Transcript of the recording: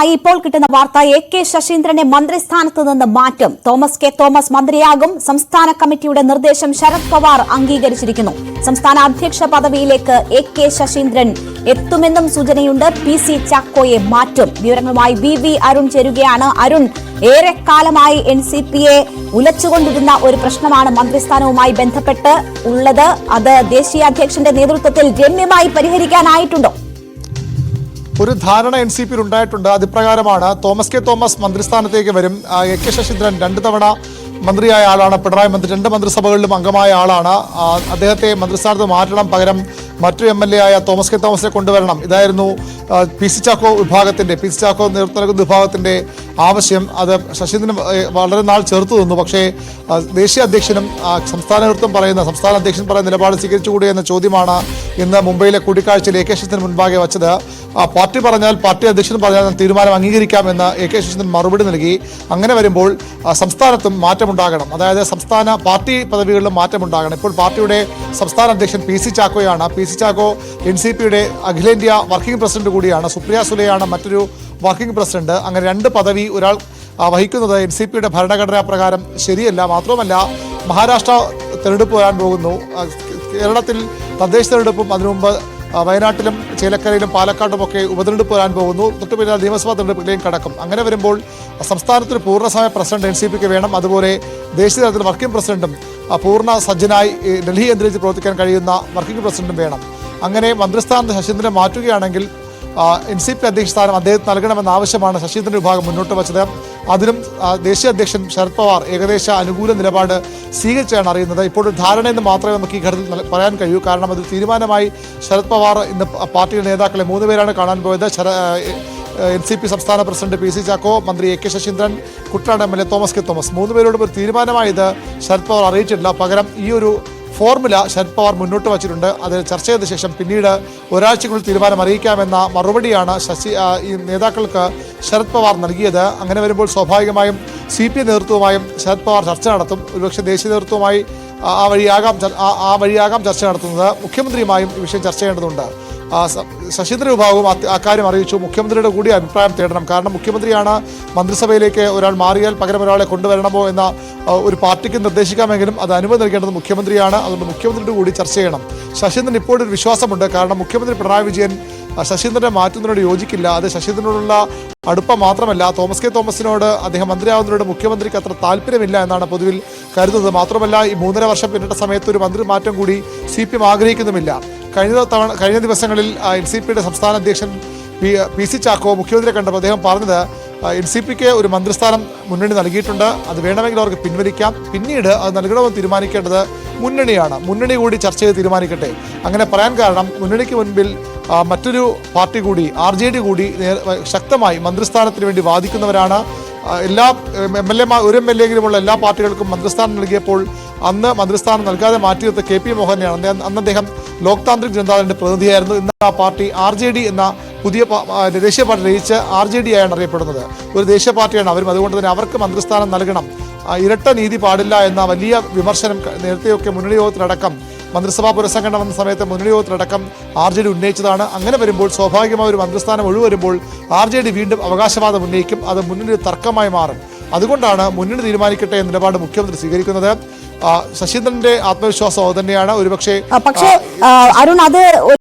വിവരങ്ങളുമായി ഇപ്പോൾ കിട്ടുന്ന വാർത്ത എ കെ ശശീന്ദ്രനെ മന്ത്രിസ്ഥാനത്ത് നിന്ന് മാറ്റും. തോമസ് കെ തോമസ് മന്ത്രിയാകും. സംസ്ഥാന കമ്മിറ്റിയുടെ നിർദ്ദേശം ശരത് പവാർ അംഗീകരിച്ചിരിക്കുന്നു. സംസ്ഥാന അധ്യക്ഷ പദവിയിലേക്ക് എ കെ ശശീന്ദ്രൻ എത്തുമെന്നും സൂചനയുണ്ട്. പി സി ചാക്കോയെ മാറ്റും. വിവരങ്ങളുമായി വി വി അരുൺ ചേരുകയാണ്. അരുൺ ഏറെക്കാലമായി എൻ സി പിയെ ഉലച്ചുകൊണ്ടിരുന്ന ഒരു പ്രശ്നമാണ് മന്ത്രിസ്ഥാനവുമായി ബന്ധപ്പെട്ട് ഉള്ളത്. അത് ദേശീയ അധ്യക്ഷന്റെ നേതൃത്വത്തിൽ രമ്യമായി പരിഹരിക്കാനായിട്ടുണ്ടോ? ഒരു ധാരണ എൻ സി പിയിൽ ഉണ്ടായിട്ടുണ്ട്. അതിപ്രകാരമാണ് തോമസ് കെ തോമസ് മന്ത്രിസ്ഥാനത്തേക്ക് വരും. എ കെ ശശീന്ദ്രൻ രണ്ട് തവണ മന്ത്രിയായ ആളാണ്. പിണറായി മന്ത്രി രണ്ട് മന്ത്രിസഭകളിലും അംഗമായ ആളാണ്. അദ്ദേഹത്തെ മന്ത്രിസ്ഥാനത്ത് മാറ്റണം. പകരം മറ്റു എം എൽ എ ആയ തോമസ് കെ തോമസിനെ കൊണ്ടുവരണം. ഇതായിരുന്നു പി സി ചാക്കോ വിഭാഗത്തിന്റെ പി സി ചാക്കോ നേതൃത്വം നൽകുന്ന വിഭാഗത്തിന്റെ ആവശ്യം. അത് ശശീന്ദ്രൻ വളരെ നാൾ ചേർത്ത് നിന്നു. പക്ഷേ ദേശീയ അധ്യക്ഷനും സംസ്ഥാന നേതൃത്വം പറയുന്ന സംസ്ഥാന അധ്യക്ഷൻ പറയുന്ന നിലപാട് സ്വീകരിച്ചുകൂടി എന്ന ചോദ്യമാണ് ഇന്ന് മുംബൈയിലെ കൂടിക്കാഴ്ചയിൽ എ കെ ശശീന്ദ്രൻ മുൻപാകെ വച്ചത്. പാർട്ടി പറഞ്ഞാൽ പാർട്ടി അധ്യക്ഷൻ പറഞ്ഞാൽ തീരുമാനം അംഗീകരിക്കാമെന്ന് എ കെ ശശീന്ദ്രൻ മറുപടി നൽകി. അങ്ങനെ വരുമ്പോൾ സംസ്ഥാനത്തും മാറ്റമുണ്ടാകണം. അതായത് സംസ്ഥാന പാർട്ടി പദവികളിലും മാറ്റമുണ്ടാകണം. ഇപ്പോൾ പാർട്ടിയുടെ സംസ്ഥാന അധ്യക്ഷൻ P C ചാക്കോയാണ്. P C Chacko N C പിയുടെ അഖിലേന്ത്യാ വർക്കിംഗ് പ്രസിഡന്റ് കൂടിയാണ്. സുപ്രിയ സുലെയാണ് മറ്റൊരു വർക്കിംഗ് പ്രസിഡന്റ്. അങ്ങനെ രണ്ട് പദവി ഒരാൾ വഹിക്കുന്നത് എൻ സി പിയുടെ ഭരണഘടനാ പ്രകാരം ശരിയല്ല. മാത്രമല്ല മഹാരാഷ്ട്ര തെരഞ്ഞെടുപ്പ് വരാൻ പോകുന്നു. കേരളത്തിൽ തദ്ദേശ തെരഞ്ഞെടുപ്പും അതിനു മുമ്പ് വയനാട്ടിലും ചേലക്കരയിലും പാലക്കാട്ടുമൊക്കെ ഉപതെരഞ്ഞെടുപ്പ് വരാൻ പോകുന്നു. തൊട്ടു പിന്നാലെ നിയമസഭാ തെരഞ്ഞെടുപ്പിലേയും കടക്കും. അങ്ങനെ വരുമ്പോൾ സംസ്ഥാനത്തിന് പൂർണസമയ പ്രസിഡന്റ് എൻ സി പിക്ക് വേണം. അതുപോലെ ദേശീയ തലത്തിൽ വർക്കിംഗ് പ്രസിഡന്റും പൂർണ സജ്ജനായി ഡൽഹി കേന്ദ്രീകരിച്ച് പ്രവർത്തിക്കാൻ കഴിയുന്ന വർക്കിംഗ് പ്രസിഡന്റും വേണം. അങ്ങനെ മന്ത്രിസ്ഥാനത്ത് ശശീന്ദ്രനെ മാറ്റുകയാണെങ്കിൽ എൻ സി പി അധ്യക്ഷ സ്ഥാനം അദ്ദേഹത്തിന് നൽകണമെന്ന ആവശ്യമാണ് ശശീന്ദ്രൻ വിഭാഗം മുന്നോട്ട് വച്ചത്. അതിനും ദേശീയ അധ്യക്ഷൻ ശരത് പവാർ ഏകദേശ അനുകൂല നിലപാട് സ്വീകരിച്ചാണ് അറിയുന്നത്. ഇപ്പോൾ ഒരു ധാരണയെന്ന് മാത്രമേ നമുക്ക് ഈ ഘട്ടത്തിൽ പറയാൻ കഴിയൂ. കാരണം അത് തീരുമാനമായി ശരത് പവാർ ഇന്ന് പാർട്ടിയുടെ നേതാക്കളെ മൂന്ന് പേരാണ് കാണാൻ പോയത്. എൻ സി പി സംസ്ഥാന പ്രസിഡന്റ് പി സി ചാക്കോ മന്ത്രി A K Saseendran Kuttanad M L A Thomas K Thomas. മൂന്ന് പേരോടും ഒരു തീരുമാനമായത് ശരത് പവാർ അറിയിച്ചിട്ടില്ല. പകരം ഈ ഒരു ഫോർമുല ശരത് പവാർ മുന്നോട്ട് വച്ചിട്ടുണ്ട്. അത് ചർച്ച ചെയ്ത ശേഷം പിന്നീട് ഒരാഴ്ചക്കുള്ളിൽ തീരുമാനം അറിയിക്കാമെന്ന മറുപടിയാണ് ശശി ഈ നേതാക്കൾക്ക് ശരത് പവാർ നൽകിയത്. അങ്ങനെ വരുമ്പോൾ സ്വാഭാവികമായും സി പി നേതൃത്വവുമായും ശരത് പവാർ ചർച്ച നടത്തും. ഒരുപക്ഷെ ദേശീയ നേതൃത്വവുമായി ആ വഴിയാകാം ആ- വഴിയാകാം ചർച്ച നടത്തുന്നത്. മുഖ്യമന്ത്രിയുമായും ഈ വിഷയം ചർച്ച ചെയ്യേണ്ടതുണ്ട്. ശശീന്ദ്ര വിഭാഗവും അക്കാര്യം അറിയിച്ചു. മുഖ്യമന്ത്രിയുടെ കൂടി അഭിപ്രായം തേടണം. കാരണം മുഖ്യമന്ത്രിയാണ് മന്ത്രിസഭയിലേക്ക് ഒരാൾ മാറിയാൽ പകരം ഒരാളെ കൊണ്ടുവരണമോ എന്ന ഒരു പാർട്ടിക്ക് നിർദ്ദേശിക്കാമെങ്കിലും അത് അനുമതി നൽകേണ്ടത് മുഖ്യമന്ത്രിയാണ്. അതുകൊണ്ട് മുഖ്യമന്ത്രിയുടെ കൂടി ചർച്ച ചെയ്യണം. ശശീന്ദ്രൻ ഇപ്പോഴൊരു വിശ്വാസമുണ്ട്. കാരണം മുഖ്യമന്ത്രി പിണറായി വിജയൻ ശശീന്ദ്രനെ മാറ്റുന്നതിനോട് യോജിക്കില്ല. അത് ശശീന്ദ്രനോടുള്ള അടുപ്പം മാത്രമല്ല തോമസ് കെ തോമസിനോട് അദ്ദേഹം മന്ത്രിയാവുന്നതിനോട് മുഖ്യമന്ത്രിക്ക് അത്ര താല്പര്യമില്ല എന്നാണ് പൊതുവിൽ കരുതുന്നത്. മാത്രമല്ല ഈ മൂന്നര വർഷം പിന്നിട്ട സമയത്ത് ഒരു മന്ത്രി മാറ്റം കൂടി സി പി എം ആഗ്രഹിക്കുന്നുമില്ല. കഴിഞ്ഞ തവണ കഴിഞ്ഞ ദിവസങ്ങളിൽ എൻ സി പിയുടെ സംസ്ഥാന അധ്യക്ഷൻ പി പി സി ചാക്കോ മുഖ്യമന്ത്രിയെ കണ്ടപ്പോൾ അദ്ദേഹം പറഞ്ഞത് എൻ സി പിക്ക് ഒരു മന്ത്രിസ്ഥാനം മുന്നണി നൽകിയിട്ടുണ്ട്. അത് വേണമെങ്കിൽ അവർക്ക് പിൻവലിക്കാം. പിന്നീട് അത് നൽകണമെന്ന് തീരുമാനിക്കേണ്ടത് മുന്നണിയാണ്. മുന്നണി കൂടി ചർച്ച ചെയ്ത് തീരുമാനിക്കട്ടെ. അങ്ങനെ പറയാൻ കാരണം മുന്നണിക്ക് മുൻപിൽ മറ്റൊരു പാർട്ടി കൂടി ആർ ജെ ഡി കൂടി ശക്തമായി മന്ത്രിസ്ഥാനത്തിന് വേണ്ടി വാദിക്കുന്നവരാണ്. എല്ലാ എം എൽ എമാർ ഒരു എം എൽ എങ്കിലുമുള്ള എല്ലാ പാർട്ടികൾക്കും മന്ത്രിസ്ഥാനം നൽകിയപ്പോൾ അന്ന് മന്ത്രിസ്ഥാനം നൽകാതെ മാറ്റിയെടുത്ത കെ പി മോഹനെയാണ്. അന്ന് അദ്ദേഹം ലോക് താന്ത്രിക് ജനതാദളിന്റെ പ്രതിനിധിയായിരുന്നു. ഇന്ന് ആ പാർട്ടി ആർ ജെ ഡി എന്ന പുതിയ ദേശീയ പാർട്ടി ലയിച്ച് ആർ ജെ ഡി ആയാണ് അറിയപ്പെടുന്നത്. ഒരു ദേശീയ പാർട്ടിയാണ് അവരും. അതുകൊണ്ട് തന്നെ അവർക്ക് മന്ത്രിസ്ഥാനം നൽകണം. ഇരട്ട നീതി പാടില്ല എന്ന വലിയ വിമർശനം നേരത്തെയൊക്കെ മുന്നണി യോഗത്തിലടക്കം മന്ത്രിസഭാ പുനഃസംഘടന വന്ന സമയത്ത് മുന്നണി യോഗത്തിലടക്കം ആർ ജെ ഡി ഉന്നയിച്ചതാണ്. അങ്ങനെ വരുമ്പോൾ സ്വാഭാവികമായ ഒരു മന്ത്രിസ്ഥാനം ഒഴിവരുമ്പോൾ ആർ ജെ ഡി വീണ്ടും അവകാശവാദം ഉന്നയിക്കും. അത് മുന്നണി തർക്കമായി മാറും. അതുകൊണ്ടാണ് മുന്നണി തീരുമാനിക്കട്ടെ എന്ന നിലപാട് മുഖ്യമന്ത്രി സ്വീകരിക്കുന്നത്. ശശീന്ദ്രന്റെ ആത്മവിശ്വാസം അത് തന്നെയാണ്. ഒരുപക്ഷെ പക്ഷേ അരുൺ അത്